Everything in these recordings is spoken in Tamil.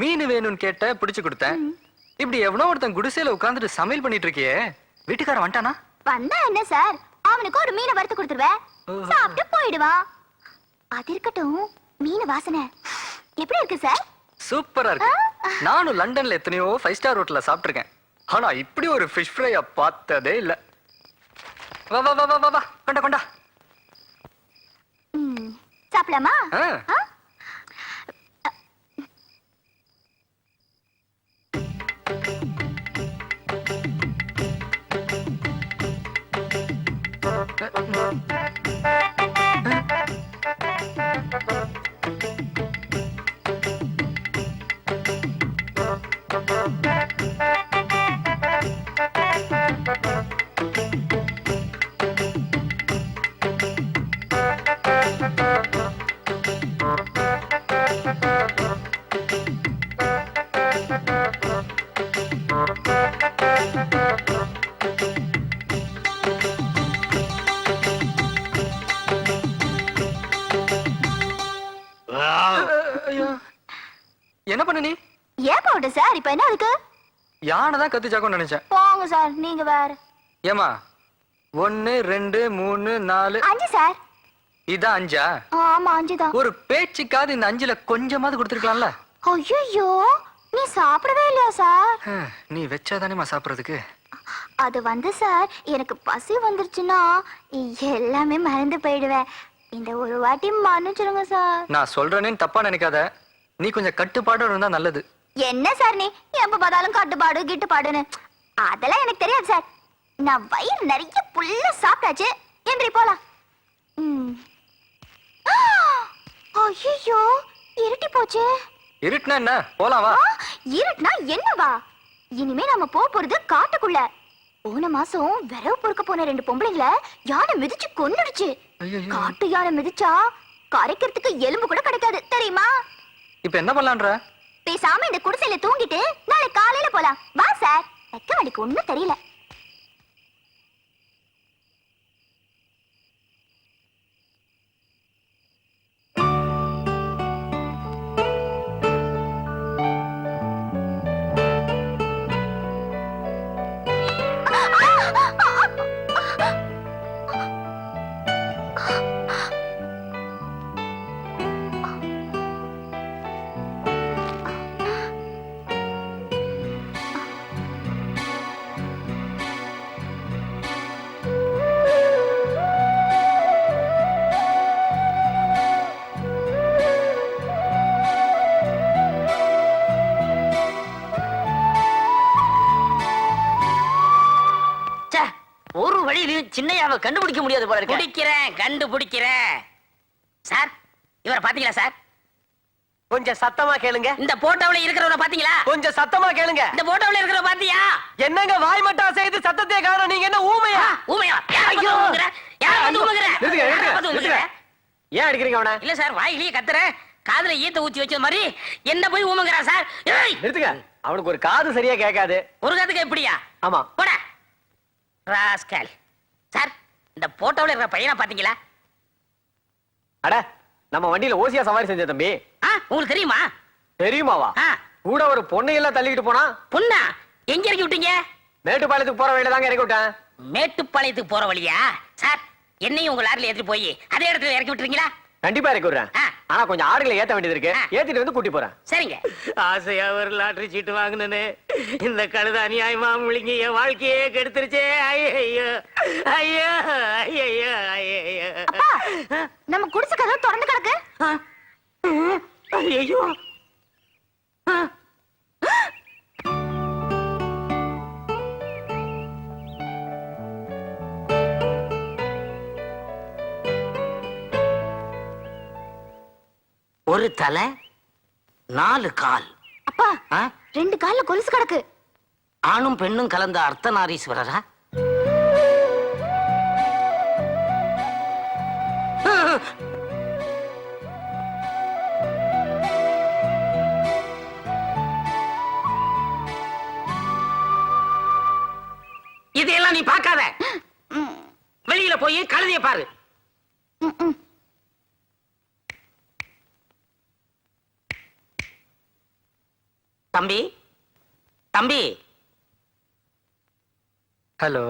மீன் வேணும்னு கேட்ட பிடிச்சு கொடுத்தேன். இப்படி எவனோ ஒருத்தன் குடிசையில உட்கார்ந்துட்டு சமையல் பண்ணிட்டு இருக்கியே வீட்டுக்காரன் வந்துட்டானா? வந்தா என்ன சார்? அவனுக்கு ஒரு மீனை வறுத்து கொடுத்துருவேன். சாப்பிட்டு போயிடுவான் அது இருக்கட்டும் மீன் வாசனை. எப்படி இருக்கு சார்? சூப்பரா இருக்கு. நானும் லண்டன்ல எத்தனையோ ஃபைவ் ஸ்டார் ஹோட்டல்ல சாப்பிட்டிருக்கேன். ஆனா இப்படி ஒரு ஃபிஷ் ஃப்ரைய பார்த்ததே இல்ல. வா வா வா வா வா கொண்டா கொண்டா. சாப்பிடலாமா? ஆ. ஆ? என்ன பண்ண நீ? ஏன் பவுடர் சார்? இப்ப என்ன அதுக்கு யானை தான் கத்துச்சாக்கோன்னு நினைச்சேன். போங்க சார் நீங்க வேற. ஏமா ஒன்னு ரெண்டு மூணு நாலு. அஞ்சு சார். இதான் அஞ்சா? ஆமா அஞ்சுதான் ஒரு பேச்சுக்காவது இந்த அஞ்சுல கொஞ்சமாவது கொடுத்துருக்கலாம்ல? ஐயோ நீ சாப்பிடவே இல்லையா சார்? நீ வச்சாதானேமா சாப்பிடுறதுக்கு? அது வந்து சார் எனக்கு பசி வந்துருச்சுன்னா எல்லாமே மறந்து போயிடுவேன். இந்த ஒரு வாட்டி மன்னிச்சிடுங்க சார். நான் சொல்றேனேன்னு தப்பா நினைக்காத. நீ கொஞ்சம் கட்டுப்பாடோட இருந்தா நல்லது. என்ன சார் நீ? எப்ப பார்த்தாலும் கட்டுப்பாடு கிட்டுப்பாடுன்னு. அதெல்லாம் எனக்கு தெரியாது சார். நான் வயிறு நிறைய புல்ல சாப்பிட்டாச்சு. என்று போலாம். ஐயோ இருட்டி போச்சு. இருட்டுனா என்ன? போலாம் வா. இருட்டுனா என்னவா இனிமே நம்ம போக போறது காட்டுக்குள்ள. போன மாசம் விரவு பொறுக்க போன ரெண்டு பொம்பளைங்கள யானை மிதிச்சு கொன்னுடுச்சு. காட்டு யானை மிதிச்சா கரைக்கிறதுக்கு எலும்பு கூட கிடைக்காது. தெரியுமா? இப்ப என்ன பண்ணலான்ற? பேசாம இந்த குடிசையில தூங்கிட்டு நாளை காலையில போலாம். வா சார். வெக்க வழிக்கு ஒண்ணும் தெரியல. சின்னையாவை கண்டுபிடிக்க முடியாது போல இருக்கு. பிடிக்கிறேன் கண்டுபிடிக்கிறேன். சார் இவரை பாத்தீங்களா சார்? கொஞ்சம் சத்தமா கேளுங்க. இந்த போட்டோவுல இருக்கிறவரை பாத்தீங்களா கொஞ்சம் சத்தமா கேளுங்க. இந்த போட்டோவுல இருக்கிறவ பாத்தியா என்னங்க வாய் மட்டா செய்து சத்தத்தை காணோம். நீங்க என்ன ஊமையா? ஊமையா. ஏன் அடிக்கிறீங்க அவனை? இல்ல சார் வாயிலேயே கத்துறேன். காதுல ஈத்த ஊத்தி வச்ச மாதிரி என்ன போய் ஊமுகிறா சார்? நிறுத்துங்க. அவனுக்கு ஒரு காது சரியா கேட்காது. ஒரு கத்துக்கு எப்படியா? ஆமா. போட. ராஸ்கல். சார் இந்த போட்டோவுல இருக்கிற பையனை பாத்தீங்களா அட நம்ம வண்டியில ஓசியா சவாரி செஞ்ச தம்பி. உங்களுக்கு தெரியுமா? தெரியுமாவா? கூட ஒரு பொண்ணை எல்லாம் தள்ளிக்கிட்டு போனா? பொண்ணா? எங்க இறக்கி விட்டீங்க? மேட்டுப்பாளையத்துக்கு போற வழியில தாங்க இறக்கி விட்டேன். மேட்டுப்பாளையத்துக்கு போற வழியா? சார் என்னையும் உங்க லாரில ஏத்தி போய் அதே இடத்துல இறக்கி விட்டுறீங்களா? கண்டிப்பா இறக்கி விடுறேன். ஆனா கொஞ்சம் ஆடுகளை ஏத்த வேண்டியது இருக்கு. ஏத்திட்டு வந்து கூட்டி போறேன். சரிங்க. ஆசையா ஒரு லாட்டரி சீட்டு வாங்கினே இந்த கழுத அநியாயமா முழுங்கி என் வாழ்க்கையே கெடுத்துருச்சே. ஐயோ. ஐயோ ஐயோ ஐயோ நம்ம குடிசை கதவு திறந்து கிடக்கு. ஐயோ ஒரு தலை நாலு கால். அப்பா ஆ? ரெண்டு கால்ல கொலுசு கிடக்கு. ஆணும் பெண்ணும் கலந்த அர்த்தநாரீஸ்வரரா? தம்பி? தம்பி? ஹலோ?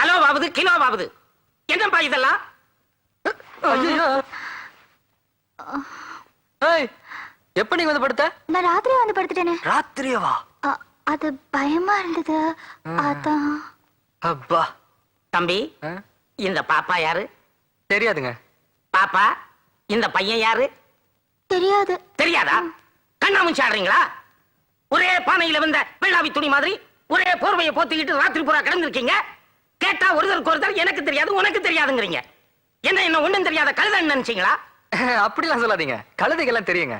அலோ பாபுது கிலோ பாபுது என்னப்பா இதெல்லாம் எப்ப நீங்க வந்து படுத்த? நான் ராத்திரி வந்து படுத்துட்டேனே. ராத்திரியவா? அது பயமா இருந்தது. அதான். அப்பா. தம்பி? இந்த பாப்பா யாரு? தெரியாதுங்க. பாப்பா இந்த பையன் யாரு? தெரியாது. தெரியாதா? கண்ணாமூச்சி ஆடுறீங்களா? ஒரே பானையில வந்த வெள்ளாவி துணி மாதிரி ஒரே போர்வையை போத்திக்கிட்டு ராத்திரி பூரா கிடந்திருக்கீங்க. கேட்டா ஒருத்தருக்கு ஒருத்தர் எனக்கு தெரியாது உனக்கு தெரியாதுங்கிறீங்க. என்ன என்ன ஒண்ணும் தெரியாத கழுதை நினைச்சீங்களா? அப்படிலாம் சொல்லாதீங்க. கழுதைக்கெல்லாம் தெரியுங்க.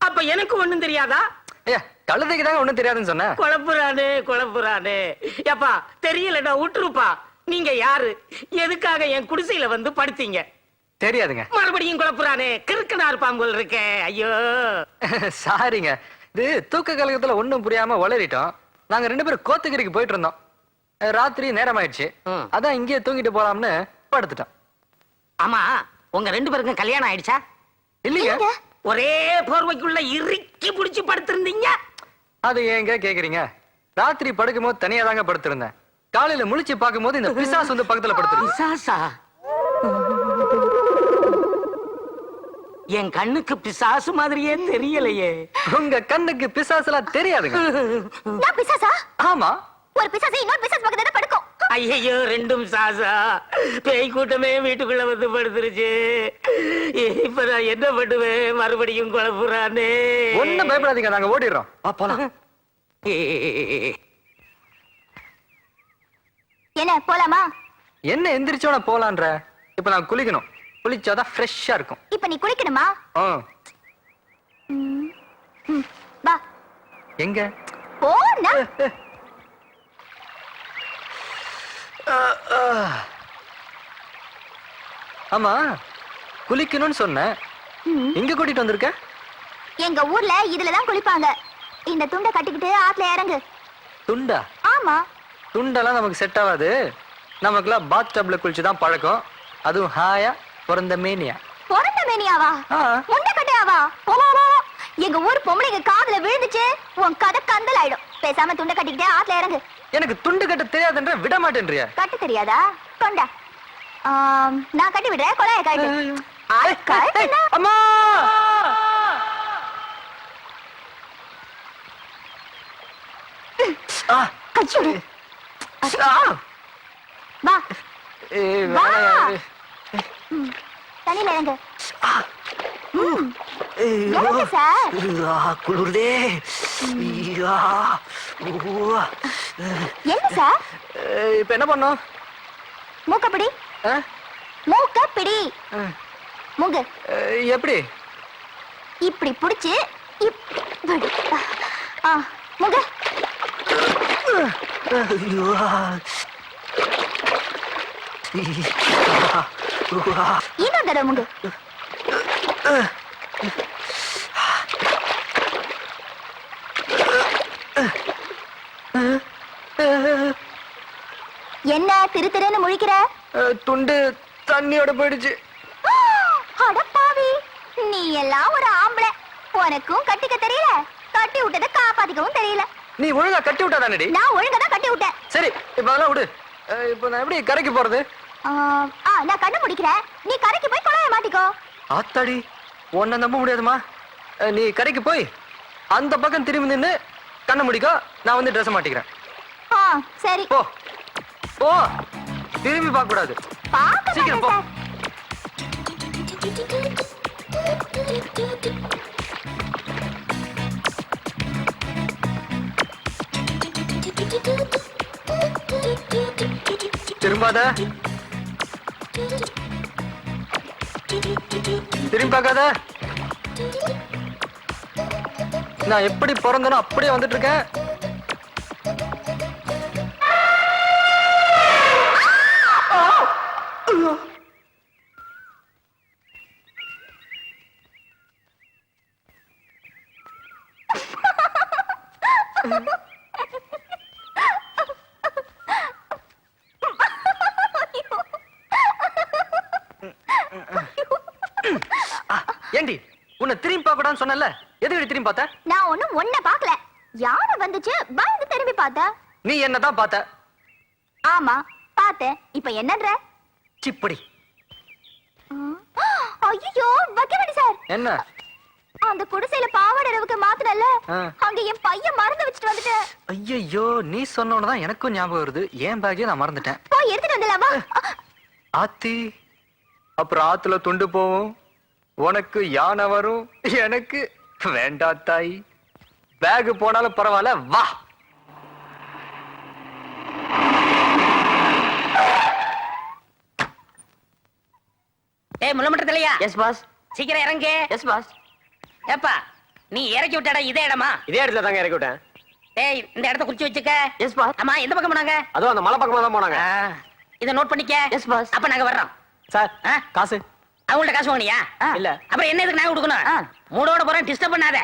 அப்ப எனக்கு ஒண்ணும் தெரியாதா? கழுதைக்கு தாங்க ஒண்ணும் தெரியாதுன்னு சொன்னேன். குழப்புறானே குழப்புறானே. எப்பா தெரியலடா விட்டுருப்பா நீங்க யாரு? எதுக்காக என் குடிசையில வந்து படுத்தீங்க? தெரியாதுங்க. மறுபடியும் குழப்புறானே. கிறுக்கனா இருப்பான் போல் இருக்கே ஐயோ. சாரிங்க. இது தூக்க கலகத்துல ஒண்ணும் புரியாம உளறிட்டோம் நாங்க ரெண்டு பேரும் கோத்தகிரிக்கு போயிட்டு இருந்தோம். ராத்திரி நேரம் ஆயிடுச்சு. அதான் இங்கேயே தூங்கிட்டு போலாம்னு படுத்துட்டோம். ஆமா உங்க ரெண்டு பேருக்கும் கல்யாணம் ஆயிடுச்சா? இல்லைங்க. ஒரே போர்வைக்குள்ள இறுக்கி புடிச்சு படுத்திருந்தீங்க? அது ஏங்க கேக்குறீங்க? ராத்திரி படுக்கும் போது தனியா தாங்க படுத்திருந்தேன். காலையில முழிச்சு பார்க்கும் போது இந்த பிசாஸ் வந்து பக்கத்துல படுத்துருக்கு. பிசாசா? என் கண்ணுக்கு பிசாசு மாதிரியே தெரியலையே. உங்க கண்ணுக்கு தெரியாதுங்க. நான் பிசாசா? ஆமா. ஒரு பிசாசு இன்னொரு பிசாஸ் பக்கத்துல படுக்கும். ஐயோ ரெண்டும் சாசா பேய் கூட்டமே வீட்டுக்குள்ள வந்து படுத்துருச்சு. இப்ப நான் என்ன பண்ணுவேன்? மறுபடியும் குழப்புறானே ஒண்ணும் பயப்படாதீங்க நாங்க ஓடிடுறோம். வா, போலாம். என்ன போலாமா? என்ன எந்திரிச்சோட போலான்ற? இப்ப நான் குளிக்கணும். குளிச்சாதான் ஃப்ரெஷ்ஷா இருக்கும். இப்ப நீ குளிக்கணுமா? ஆ. ம். ம், வா. எங்க? போனா? ஆமா குளிக்கணும்னு சொன்னேன். ம். இங்க கூட்டிட்டு வந்திருக்க? எங்க ஊர்ல இதுலதான் குளிப்பாங்க. இந்த துண்டை கட்டிக்கிட்டு ஆத்துல இறங்கு. துண்டா? ஆமா. துண்டெல்லாம் நமக்கு செட் ஆகாது. நமக்குலாம் பாத் டப்ல குளிச்சு தான் பழக்கம். அதுவும் ஹாயா பிறந்த மேனியா பிறந்த மேனியாவா. முண்டை கட்டையாவா. எங்க ஊர் பொம்பளைங்க காதுல விழுந்துச்சு. உன் கதை கந்தல் ஆயிடும் பேசாம துண்டை கட்டிக்கிட்டு ஆத்துல இறங்கு. எனக்கு துண்டு கட்ட தெரியாதுன்ற விட மாட்டேன்றிய. கட்டு தெரியாதா? கொண்டா. நான் கட்டி விடுறேன். கொலைய கட்டு அம்மா. வா. வா. தண்ணியில இறங்கு குளிருதே. என்ன சார்? இப்ப என்ன பண்ணோம் மூக்கப்பிடி. ஆ? மூக்க பிடி ஆ. மூங்கு. எப்படி? இப்படி புடிச்சு இப்படி. ஆ மூங்கு. ஐயோ. தடவை மூங்கு என்ன திரு திருன்னு முழிக்கிற? துண்டு தண்ணியோட போயிடுச்சு. அடப்பாவி நீ எல்லாம் ஒரு ஆம்பளை. உனக்கும் கட்டிக்க தெரியல. கட்டி விட்டதை காப்பாத்திக்கவும் தெரியல. நீ ஒழுங்கா கட்டி விட்டா தானடி நான் ஒழுங்கா தான் கட்டி விட்டேன். சரி இப்ப அதெல்லாம் விடு. இப்ப நான் எப்படி கரைக்கு போறது? ஆ, நான் கண்ணு முடிக்கிறேன். நீ கரைக்கு போய் கொலைய மாட்டிக்கோ. ஆத்தாடி உன்னை நம்ப முடியாதுமா? நீ கரைக்கு போய் அந்த பக்கம் திரும்பி நின்னு கண்ணை முடிக்கோ நான் வந்து ட்ரெஸ் மாட்டிக்கிறேன். ஆ சரி. போ. போ. திரும்பி பார்க்க கூடாது. பார்க்க சீக்கிரம் போ. திரும்பாத. திரும்பி பார்க்காத. நான் எப்படி பிறந்தனோ அப்படியே வந்துட்டு இருக்கேன். ஏண்டி? உன்னை திரும்பி பார்க்க கூடாதுன்னு சொன்னல எதுக்கு திரும்பி பார்த்த? நான் ஒண்ணும் ஒன்ன பார்க்கல. யானை வந்துச்சு பயந்து திரும்பி பார்த்தேன் நீ என்னதான் பார்த்த? ஆமா பார்த்தேன். இப்ப என்னன்ற? சிப்படி. ஐயோ வக்கவடி சார். என்ன? அந்த குடிசையில பாவாடை அளவுக்கு மாத்தினல்ல. அங்க என் பையன் மறந்து வச்சுட்டு வந்துட்டேன் ஐயையோ நீ சொன்னோன்னு தான் எனக்கும் ஞாபகம் வருது. என் பேக்கே நான் மறந்துட்டேன்? போய் எடுத்துட்டு வந்துடலாமா ஆத்தி அப்புறம் ஆத்துல துண்டு போவும். உனக்கு யானை வரும்? எனக்கு வேண்டா தாய். பேக் போனாலும் பரவாயில்ல வா. ஏய் முள்ளமட்ட தலையா எஸ் பாஸ் சீக்கிரம் இறங்கு. எஸ் பாஸ் ஏப்பா நீ இறக்கி விட்ட இடம் இதே இடமா? இதே இடத்துல தாங்க இறக்கி விட்டேன். டேய் இந்த இடத்த குறிச்சு வச்சுக்க. எஸ் பாஸ் ஆமா எந்த பக்கம் போனாங்க? அதுவும் அந்த மலை பக்கமா தான் போனாங்க. இத நோட் பண்ணிக்க. எஸ் பாஸ் அப்ப நாங்க வர்றோம். சார் ஆ? காசு. அவங்கள்ட்ட காசு வாங்கினியா இல்ல. அப்புறம் என்ன இதுக்கு நாங்க கொடுக்கணும். மூடோட போறேன் டிஸ்டர்ப் பண்ணாத